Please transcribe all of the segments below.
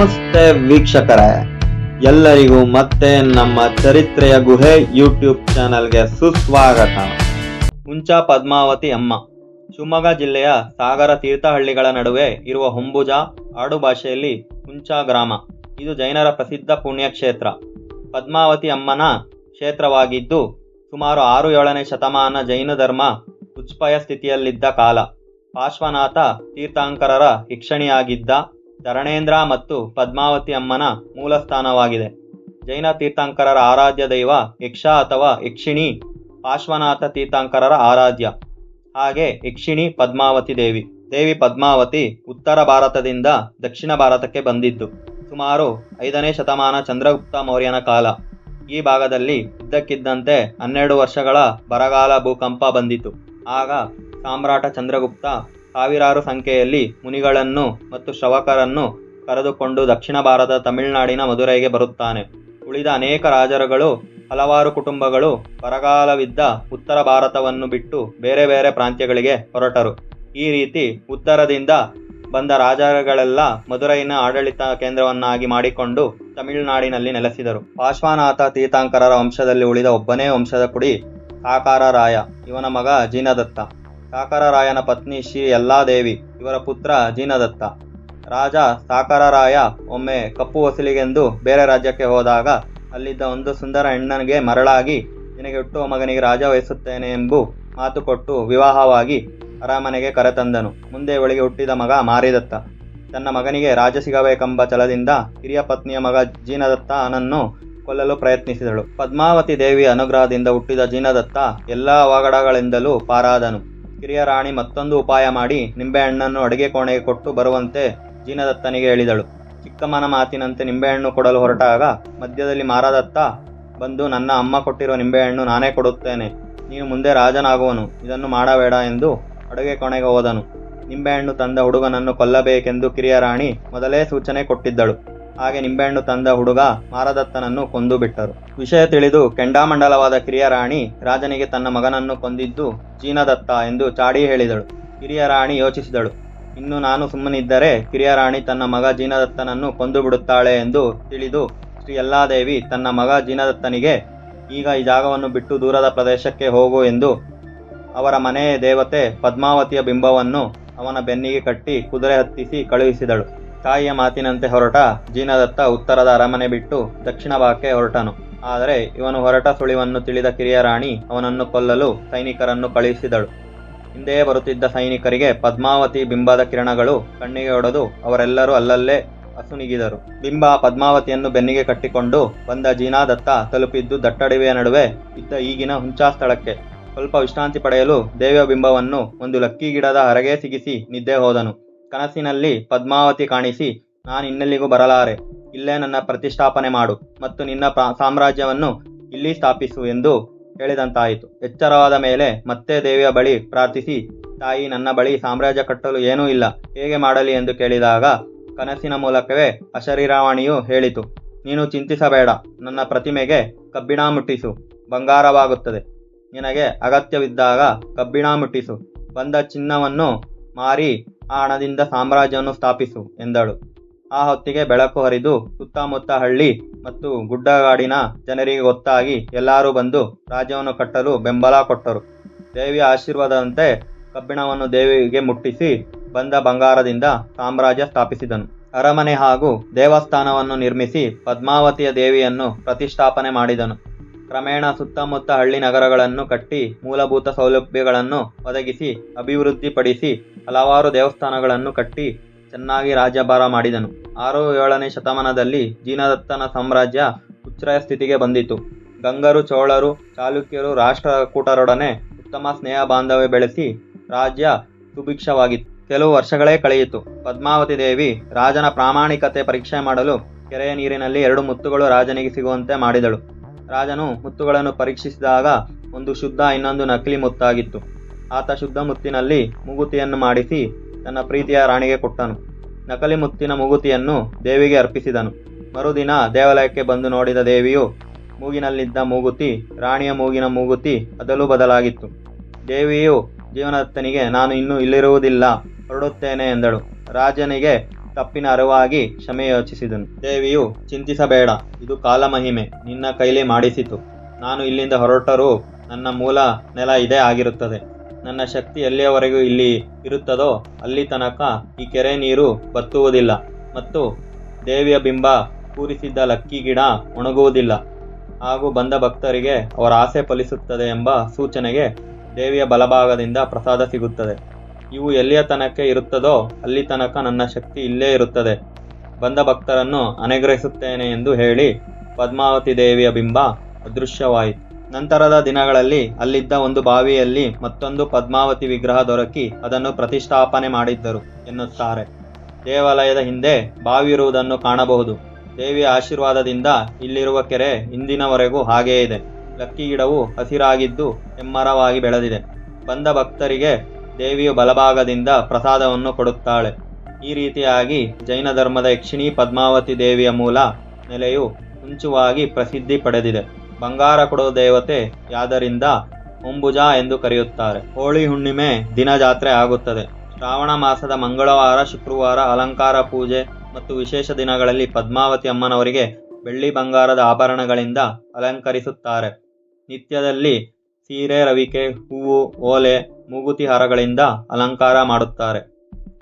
ನಮಸ್ತೆ ವೀಕ್ಷಕರೇ. ಎಲ್ಲರಿಗೂ ಮತ್ತೆ ನಮ್ಮ ಚರಿತ್ರೆಯ ಗುಹೆ ಯೂಟ್ಯೂಬ್ ಚಾನಲ್ಗೆ ಸುಸ್ವಾಗತ. ಹುಂಚಾ ಪದ್ಮಾವತಿ ಅಮ್ಮ. ಶಿವಮೊಗ್ಗ ಜಿಲ್ಲೆಯ ಸಾಗರ ತೀರ್ಥಹಳ್ಳಿಗಳ ನಡುವೆ ಇರುವ ಹೊಂಬುಜ ಆಡು ಭಾಷೆಯಲ್ಲಿ ಹುಂಚ ಗ್ರಾಮ. ಇದು ಜೈನರ ಪ್ರಸಿದ್ಧ ಪುಣ್ಯಕ್ಷೇತ್ರ. ಪದ್ಮಾವತಿ ಅಮ್ಮನ ಕ್ಷೇತ್ರವಾಗಿದ್ದು ಸುಮಾರು ಆರು ಏಳನೇ ಶತಮಾನ ಜೈನ ಧರ್ಮ ಉಚ್ಪಯ ಸ್ಥಿತಿಯಲ್ಲಿದ್ದ ಕಾಲ. ಪಾರ್ಶ್ವನಾಥ ತೀರ್ಥಾಂಕರರ ಹಿಕ್ಷಣಿಯಾಗಿದ್ದ ಧರಣೇಂದ್ರ ಮತ್ತು ಪದ್ಮಾವತಿ ಅಮ್ಮನ ಮೂಲಸ್ಥಾನವಾಗಿದೆ. ಜೈನ ತೀರ್ಥಂಕರರ ಆರಾಧ್ಯ ದೈವ ಯಕ್ಷ ಅಥವಾ ಯಕ್ಷಿಣಿ ಪಾರ್ಶ್ವನಾಥ ತೀರ್ಥಂಕರರ ಆರಾಧ್ಯ. ಹಾಗೆ ಯಕ್ಷಿಣಿ ಪದ್ಮಾವತಿ ದೇವಿ. ದೇವಿ ಪದ್ಮಾವತಿ ಉತ್ತರ ಭಾರತದಿಂದ ದಕ್ಷಿಣ ಭಾರತಕ್ಕೆ ಬಂದಿದ್ದು. ಸುಮಾರು ಐದನೇ ಶತಮಾನ ಚಂದ್ರಗುಪ್ತ ಮೌರ್ಯನ ಕಾಲ. ಈ ಭಾಗದಲ್ಲಿ ಇದ್ದಕ್ಕಿದ್ದಂತೆ ಹನ್ನೆರಡು ವರ್ಷಗಳ ಬರಗಾಲ ಭೂಕಂಪ ಬಂದಿತು ಆಗ ಸಾಮ್ರಾಟ ಚಂದ್ರಗುಪ್ತ ಸಾವಿರಾರು ಸಂಖ್ಯೆಯಲ್ಲಿ ಮುನಿಗಳನ್ನು ಮತ್ತು ಶ್ರವಕರನ್ನು ಕರೆದುಕೊಂಡು ದಕ್ಷಿಣ ಭಾರತದ ತಮಿಳುನಾಡಿನ ಮದುರೈಗೆ ಬರುತ್ತಾನೆ. ಉಳಿದ ಅನೇಕ ರಾಜರುಗಳು, ಹಲವಾರು ಕುಟುಂಬಗಳು ಬರಗಾಲವಿದ್ದ ಉತ್ತರ ಭಾರತವನ್ನು ಬಿಟ್ಟು ಬೇರೆ ಬೇರೆ ಪ್ರಾಂತ್ಯಗಳಿಗೆ ಹೊರಟರು. ಈ ರೀತಿ ಉತ್ತರದಿಂದ ಬಂದ ರಾಜರುಗಳೆಲ್ಲ ಮಧುರೈನ ಆಡಳಿತ ಕೇಂದ್ರವನ್ನಾಗಿ ಮಾಡಿಕೊಂಡು ತಮಿಳುನಾಡಿನಲ್ಲಿ ನೆಲೆಸಿದರು. ಪಾಶ್ವನಾಥ ತೀರ್ಥಂಕರರ ವಂಶದಲ್ಲಿ ಉಳಿದ ಒಬ್ಬನೇ ವಂಶದ ಕುಡಿ ಸಾಕಾರ ರಾಯ ಇವನ ಮಗ ಜೀನದತ್ತ. ಸಾಕಾರ ರಾಯನ ಪತ್ನಿ ಶ್ರೀ ಯಲ್ಲಾದೇವಿ, ಇವರ ಪುತ್ರ ಜೀನದತ್ತ. ರಾಜ ಸಾಕರರಾಯ ಒಮ್ಮೆ ಕಪ್ಪು ವಸೂಲಿಗೆಂದು ಬೇರೆ ರಾಜ್ಯಕ್ಕೆ ಹೋದಾಗ, ಅಲ್ಲಿದ್ದ ಒಂದು ಸುಂದರ ಹೆಣ್ಣನಿಗೆ ಮರಳಾಗಿ ನಿನಗೆ ಹುಟ್ಟುವ ಮಗನಿಗೆ ರಾಜ ವಹಿಸುತ್ತೇನೆ ಎಂಬು ಮಾತು ಕೊಟ್ಟು ವಿವಾಹವಾಗಿ ಅರಮನೆಗೆ ಕರೆತಂದನು ಮುಂದೆ ಒಳಗೆ ಹುಟ್ಟಿದ ಮಗ ಮಾರಿದತ್ತ. ತನ್ನ ಮಗನಿಗೆ ರಾಜ ಸಿಗಬೇಕೆಂಬ ಛಲದಿಂದ ಹಿರಿಯ ಪತ್ನಿಯ ಮಗ ಜೀನದತ್ತ ಅನನ್ನು ಕೊಲ್ಲಲು ಪ್ರಯತ್ನಿಸಿದಳು. ಪದ್ಮಾವತಿ ದೇವಿಯ ಅನುಗ್ರಹದಿಂದ ಹುಟ್ಟಿದ ಜೀನದತ್ತ ಎಲ್ಲ ಅವಘಡಗಳಿಂದಲೂ ಪಾರಾದನು. ಕಿರಿಯ ರಾಣಿ ಮತ್ತೊಂದು ಉಪಾಯ ಮಾಡಿ ನಿಂಬೆಹಣ್ಣನ್ನು ಅಡುಗೆ ಕೋಣೆಗೆ ಕೊಟ್ಟು ಬರುವಂತೆ ಜೀನದತ್ತನಿಗೆ ಹೇಳಿದಳು. ಚಿಕ್ಕಮ್ಮನ ಮಾತಿನಂತೆ ನಿಂಬೆಹಣ್ಣು ಕೊಡಲು ಹೊರಟಾಗ ಮಧ್ಯದಲ್ಲಿ ಮಾರಾದತ್ತ ಬಂದು ನನ್ನ ಅಮ್ಮ ಕೊಟ್ಟಿರುವ ನಿಂಬೆಹಣ್ಣು ನಾನೇ ಕೊಡುತ್ತೇನೆ. ನೀನು ಮುಂದೆ ರಾಜನಾಗುವನು. ಇದನ್ನು ಮಾಡಬೇಡ ಎಂದು ಅಡುಗೆ ಕೋಣೆಗೆ ಹೋದನು. ನಿಂಬೆಹಣ್ಣು ತಂದ ಹುಡುಗನನ್ನು ಕೊಲ್ಲಬೇಕೆಂದು ಕಿರಿಯ ರಾಣಿ ಮೊದಲೇ ಸೂಚನೆ ಕೊಟ್ಟಿದ್ದಳು. ಹಾಗೆ ನಿಂಬೆಹಣ್ಣು ತಂದ ಹುಡುಗ ಮಾರದತ್ತನನ್ನು ಕೊಂದು ಬಿಟ್ಟರು. ವಿಷಯ ತಿಳಿದು ಕೆಂಡಾಮಂಡಲವಾದ ಕಿರಿಯ ರಾಣಿ ರಾಜನಿಗೆ ತನ್ನ ಮಗನನ್ನು ಕೊಂದಿದ್ದು ಚೀನದತ್ತ ಎಂದು ಚಾಡಿ ಹೇಳಿದಳು. ಕಿರಿಯರಾಣಿ ಯೋಚಿಸಿದಳು. ಇನ್ನು ನಾನು ಸುಮ್ಮನಿದ್ದರೆ ಕಿರಿಯ ರಾಣಿ ತನ್ನ ಮಗ ಜೀನದತ್ತನನ್ನು ಕೊಂದು ಬಿಡುತ್ತಾಳೆ ಎಂದು ತಿಳಿದು ಶ್ರೀ ಯಲ್ಲಾದೇವಿ ತನ್ನ ಮಗ ಜೀನದತ್ತನಿಗೆ, ಈಗ ಈ ಜಾಗವನ್ನು ಬಿಟ್ಟು ದೂರದ ಪ್ರದೇಶಕ್ಕೆ ಹೋಗು ಎಂದು ಅವರ ಮನೆಯ ದೇವತೆ ಪದ್ಮಾವತಿಯ ಬಿಂಬವನ್ನು ಅವನ ಬೆನ್ನಿಗೆ ಕಟ್ಟಿ ಕುದುರೆ ಹತ್ತಿಸಿ ಕಳುಹಿಸಿದಳು. ತಾಯಿಯ ಮಾತಿನಂತೆ ಹೊರಟ ಜೀನದತ್ತ ಉತ್ತರದ ಅರಮನೆ ಬಿಟ್ಟು ದಕ್ಷಿಣ ಭಾಗಕ್ಕೆ ಹೊರಟನು. ಆದರೆ ಇವನು ಹೊರಟ ಸುಳಿವನ್ನು ತಿಳಿದ ಕಿರಿಯ ರಾಣಿ ಅವನನ್ನು ಕೊಲ್ಲಲು ಸೈನಿಕರನ್ನು ಕಳುಹಿಸಿದಳು. ಹಿಂದೆಯೇ ಬರುತ್ತಿದ್ದ ಸೈನಿಕರಿಗೆ ಪದ್ಮಾವತಿ ಬಿಂಬದ ಕಿರಣಗಳು ಕಣ್ಣಿಗೆ ಹೊಡೆದು ಅವರೆಲ್ಲರೂ ಅಲ್ಲಲ್ಲೇ ಅಸುನಿಗಿದರು ಬಿಂಬ ಪದ್ಮಾವತಿಯನ್ನು ಬೆನ್ನಿಗೆ ಕಟ್ಟಿಕೊಂಡು ಬಂದ ಜೀನಾದತ್ತ ತಲುಪಿದ್ದು ದಟ್ಟಡಿವೆಯ ನಡುವೆ ಇದ್ದ ಈಗಿನ ಹುಂಚಾ ಸ್ಥಳಕ್ಕೆ. ಸ್ವಲ್ಪ ವಿಶ್ರಾಂತಿ ಪಡೆಯಲು ದೇವಿಯ ಬಿಂಬವನ್ನು ಒಂದು ಲಕ್ಕಿ ಗಿಡದ ಹರಗೆ ಸಿಗಿಸಿ ನಿದ್ದೆ ಹೋದನು. ಕನಸಿನಲ್ಲಿ ಪದ್ಮಾವತಿ ಕಾಣಿಸಿ, ನಾನು ಇನ್ನೆಲ್ಲಿಗೂ ಬರಲಾರೆ. ಇಲ್ಲೇ ನನ್ನ ಪ್ರತಿಷ್ಠಾಪನೆ ಮಾಡು ಮತ್ತು ನಿನ್ನ ಸಾಮ್ರಾಜ್ಯವನ್ನು ಇಲ್ಲಿ ಸ್ಥಾಪಿಸು ಎಂದು ಹೇಳಿದಂತಾಯಿತು. ಎಚ್ಚರವಾದ ಮೇಲೆ ಮತ್ತೆ ದೇವಿಯ ಬಳಿ ಪ್ರಾರ್ಥಿಸಿ, ತಾಯಿ, ನನ್ನ ಬಳಿ ಸಾಮ್ರಾಜ್ಯ ಕಟ್ಟಲು ಏನೂ ಇಲ್ಲ. ಹೇಗೆ ಮಾಡಲಿ? ಎಂದು ಕೇಳಿದಾಗ ಕನಸಿನ ಮೂಲಕವೇ ಅಶರೀರವಾಣಿಯು ಹೇಳಿತು, ನೀನು ಚಿಂತಿಸಬೇಡ. ನನ್ನ ಪ್ರತಿಮೆಗೆ ಕಬ್ಬಿಣ ಮುಟ್ಟಿಸು. ಬಂಗಾರವಾಗುತ್ತದೆ. ನಿನಗೆ ಅಗತ್ಯವಿದ್ದಾಗ ಕಬ್ಬಿಣ ಮುಟ್ಟಿಸು. ಬಂದ ಚಿನ್ನವನ್ನು ಮಾರಿ ಆ ಹಣದಿಂದ ಸಾಮ್ರಾಜ್ಯವನ್ನು ಸ್ಥಾಪಿಸು ಎಂದಳು. ಆ ಹೊತ್ತಿಗೆ ಬೆಳಕು ಹರಿದು ಸುತ್ತಮುತ್ತ ಹಳ್ಳಿ ಮತ್ತು ಗುಡ್ಡಗಾಡಿನ ಜನರಿಗೆ ಗೊತ್ತಾಗಿ ಎಲ್ಲರೂ ಬಂದು ರಾಜ್ಯವನ್ನು ಕಟ್ಟಲು ಬೆಂಬಲ ಕೊಟ್ಟರು. ದೇವಿಯ ಆಶೀರ್ವಾದದಂತೆ ಕಬ್ಬಿಣವನ್ನು ದೇವಿಗೆ ಮುಟ್ಟಿಸಿ ಬಂದ ಬಂಗಾರದಿಂದ ಸಾಮ್ರಾಜ್ಯ ಸ್ಥಾಪಿಸಿದನು. ಅರಮನೆ ಹಾಗೂ ದೇವಸ್ಥಾನವನ್ನು ನಿರ್ಮಿಸಿ ಪದ್ಮಾವತಿಯ ದೇವಿಯನ್ನು ಪ್ರತಿಷ್ಠಾಪನೆ ಮಾಡಿದನು. ಕ್ರಮೇಣ ಸುತ್ತಮುತ್ತ ಹಳ್ಳಿ ನಗರಗಳನ್ನು ಕಟ್ಟಿ ಮೂಲಭೂತ ಸೌಲಭ್ಯಗಳನ್ನು ಒದಗಿಸಿ, ಅಭಿವೃದ್ಧಿಪಡಿಸಿ ಹಲವಾರು ದೇವಸ್ಥಾನಗಳನ್ನು ಕಟ್ಟಿ ಚೆನ್ನಾಗಿ ರಾಜ್ಯಭಾರ ಮಾಡಿದನು. ಆರು ಏಳನೇ ಶತಮಾನದಲ್ಲಿ ಜೀನದತ್ತನ ಸಾಮ್ರಾಜ್ಯ ಉಚ್ಛ್ರಯ ಸ್ಥಿತಿಗೆ ಬಂದಿತು. ಗಂಗರು, ಚೋಳರು, ಚಾಲುಕ್ಯರು, ರಾಷ್ಟ್ರಕೂಟರೊಡನೆ ಉತ್ತಮ ಸ್ನೇಹ ಬಾಂಧವ್ಯ ಬೆಳೆಸಿ ರಾಜ್ಯ ಸುಭಿಕ್ಷವಾಗಿತ್ತು. ಕೆಲವು ವರ್ಷಗಳೇ ಕಳೆಯಿತು. ಪದ್ಮಾವತಿ ದೇವಿ ರಾಜನ ಪ್ರಾಮಾಣಿಕತೆ ಪರೀಕ್ಷೆ ಮಾಡಲು ಕೆರೆಯ ನೀರಿನಲ್ಲಿ ಎರಡು ಮುತ್ತುಗಳು ರಾಜನಿಗೆ ಸಿಗುವಂತೆ ಮಾಡಿದಳು. ರಾಜನು ಮುತ್ತುಗಳನ್ನು ಪರೀಕ್ಷಿಸಿದಾಗ ಒಂದು ಶುದ್ಧ ಇನ್ನೊಂದು ನಕಲಿ ಮುತ್ತಾಗಿತ್ತು. ಆತ ಶುದ್ಧ ಮುತ್ತಿನಲ್ಲಿ ಮೂಗುತಿಯನ್ನು ಮಾಡಿಸಿ ತನ್ನ ಪ್ರೀತಿಯ ರಾಣಿಗೆ ಕೊಟ್ಟನು. ನಕಲಿ ಮುತ್ತಿನ ಮೂಗುತಿಯನ್ನು ದೇವಿಗೆ ಅರ್ಪಿಸಿದನು. ಮರುದಿನ ದೇವಾಲಯಕ್ಕೆ ಬಂದು ನೋಡಿದ ದೇವಿಯು ಮೂಗಿನಲ್ಲಿದ್ದ ಮೂಗುತಿ, ರಾಣಿಯ ಮೂಗಿನ ಮೂಗುತಿ ಅದಲು ಬದಲಾಗಿತ್ತು. ದೇವಿಯು ಜೀವನದತ್ತನಿಗೆ ನಾನು ಇನ್ನೂ ಇಲ್ಲಿರುವುದಿಲ್ಲ, ಹೊರಡುತ್ತೇನೆ ಎಂದಳು. ರಾಜನಿಗೆ ತಪ್ಪಿನ ಅರಿವಾಗಿ ಕ್ಷಮೆ ಯೋಚಿಸಿದನು. ದೇವಿಯು, ಚಿಂತಿಸಬೇಡ, ಇದು ಕಾಲಮಹಿಮೆ, ನಿನ್ನ ಕೈಲಿ ಮಾಡಿಸಿತು. ನಾನು ಇಲ್ಲಿಂದ ಹೊರಟರೂ ನನ್ನ ಮೂಲ ನೆಲ ಇದೇ ಆಗಿರುತ್ತದೆ. ನನ್ನ ಶಕ್ತಿ ಎಲ್ಲಿಯವರೆಗೂ ಇಲ್ಲಿ ಇರುತ್ತದೋ, ಅಲ್ಲಿ ತನಕ ಈ ಕೆರೆ ನೀರು ಬತ್ತುವುದಿಲ್ಲ ಮತ್ತು ದೇವಿಯ ಬಿಂಬ ಕೂರಿಸಿದ್ದ ಲಕ್ಕಿ ಗಿಡ ಒಣಗುವುದಿಲ್ಲ. ಹಾಗೂ ಬಂದ ಭಕ್ತರಿಗೆ ಅವರ ಆಸೆ ಫಲಿಸುತ್ತದೆ ಎಂಬ ಸೂಚನೆಗೆ ದೇವಿಯ ಬಲಭಾಗದಿಂದ ಪ್ರಸಾದ ಸಿಗುತ್ತದೆ. ಇವು ಎಲ್ಲಿಯ ತನಕ ಇರುತ್ತದೋ ಅಲ್ಲಿ ತನಕ ನನ್ನ ಶಕ್ತಿ ಇಲ್ಲೇ ಇರುತ್ತದೆ. ಬಂದ ಭಕ್ತರನ್ನು ಅನುಗ್ರಹಿಸುತ್ತೇನೆ ಎಂದು ಹೇಳಿ ಪದ್ಮಾವತಿ ದೇವಿಯ ಬಿಂಬ ಅದೃಶ್ಯವಾಯಿತು. ನಂತರದ ದಿನಗಳಲ್ಲಿ ಅಲ್ಲಿದ್ದ ಒಂದು ಬಾವಿಯಲ್ಲಿ ಮತ್ತೊಂದು ಪದ್ಮಾವತಿ ವಿಗ್ರಹ ದೊರಕಿ ಅದನ್ನು ಪ್ರತಿಷ್ಠಾಪನೆ ಮಾಡಿದ್ದರು ಎನ್ನುತ್ತಾರೆ. ದೇವಾಲಯದ ಹಿಂದೆ ಬಾವಿ ಇರುವುದನ್ನು ಕಾಣಬಹುದು. ದೇವಿಯ ಆಶೀರ್ವಾದದಿಂದ ಇಲ್ಲಿರುವ ಕೆರೆ ಇಂದಿನವರೆಗೂ ಹಾಗೇ ಇದೆ. ಲಕ್ಕಿ ಗಿಡವು ಹಸಿರಾಗಿದ್ದು ಹೆಮ್ಮರವಾಗಿ ಬೆಳೆದಿದೆ. ಬಂದ ಭಕ್ತರಿಗೆ ದೇವಿಯು ಬಲಭಾಗದಿಂದ ಪ್ರಸಾದವನ್ನು ಕೊಡುತ್ತಾಳೆ. ಈ ರೀತಿಯಾಗಿ ಜೈನ ಧರ್ಮದ ಯಕ್ಷಿಣಿ ಪದ್ಮಾವತಿ ದೇವಿಯ ಮೂಲ ನೆಲೆಯು ಮುಂಚುವಾಗಿ ಪ್ರಸಿದ್ಧಿ ಪಡೆದಿದೆ. ಬಂಗಾರ ಕೊಡುವ ದೇವತೆ ಯಾದರಿಂದ ಒಂಬುಜ ಎಂದು ಕರೆಯುತ್ತಾರೆ. ಹೋಳಿ ಹುಣ್ಣಿಮೆ ದಿನ ಜಾತ್ರೆ ಆಗುತ್ತದೆ. ಶ್ರಾವಣ ಮಾಸದ ಮಂಗಳವಾರ, ಶುಕ್ರವಾರ ಅಲಂಕಾರ ಪೂಜೆ ಮತ್ತು ವಿಶೇಷ ದಿನಗಳಲ್ಲಿ ಪದ್ಮಾವತಿ ಅಮ್ಮನವರಿಗೆ ಬೆಳ್ಳಿ ಬಂಗಾರದ ಆಭರಣಗಳಿಂದ ಅಲಂಕರಿಸುತ್ತಾರೆ. ನಿತ್ಯದಲ್ಲಿ ಸೀರೆ, ರವಿಕೆ, ಹೂವು, ಓಲೆ, ಮೂಗುತಿ ಹಾರಗಳಿಂದ ಅಲಂಕಾರ ಮಾಡುತ್ತಾರೆ.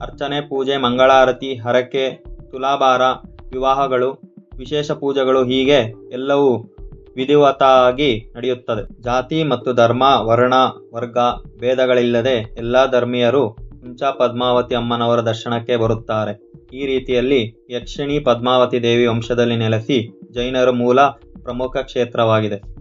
ಅರ್ಚನೆ, ಪೂಜೆ, ಮಂಗಳಾರತಿ, ಹರಕೆ, ತುಲಾಭಾರ, ವಿವಾಹಗಳು, ವಿಶೇಷ ಪೂಜೆಗಳು ಹೀಗೆ ಎಲ್ಲವೂ ವಿಧಿವತಾಗಿ ನಡೆಯುತ್ತದೆ. ಜಾತಿ ಮತ್ತು ಧರ್ಮ, ವರ್ಣ, ವರ್ಗ, ಭೇದಗಳಿಲ್ಲದೆ ಎಲ್ಲ ಧರ್ಮೀಯರು ಹುಂಚಾ ಪದ್ಮಾವತಿ ಅಮ್ಮನವರ ದರ್ಶನಕ್ಕೆ ಬರುತ್ತಾರೆ. ಈ ರೀತಿಯಲ್ಲಿ ಯಕ್ಷಿಣಿ ಪದ್ಮಾವತಿ ದೇವಿ ವಂಶದಲ್ಲಿ ನೆಲೆಸಿ ಜೈನರ ಮೂಲ ಪ್ರಮುಖ ಕ್ಷೇತ್ರವಾಗಿದೆ.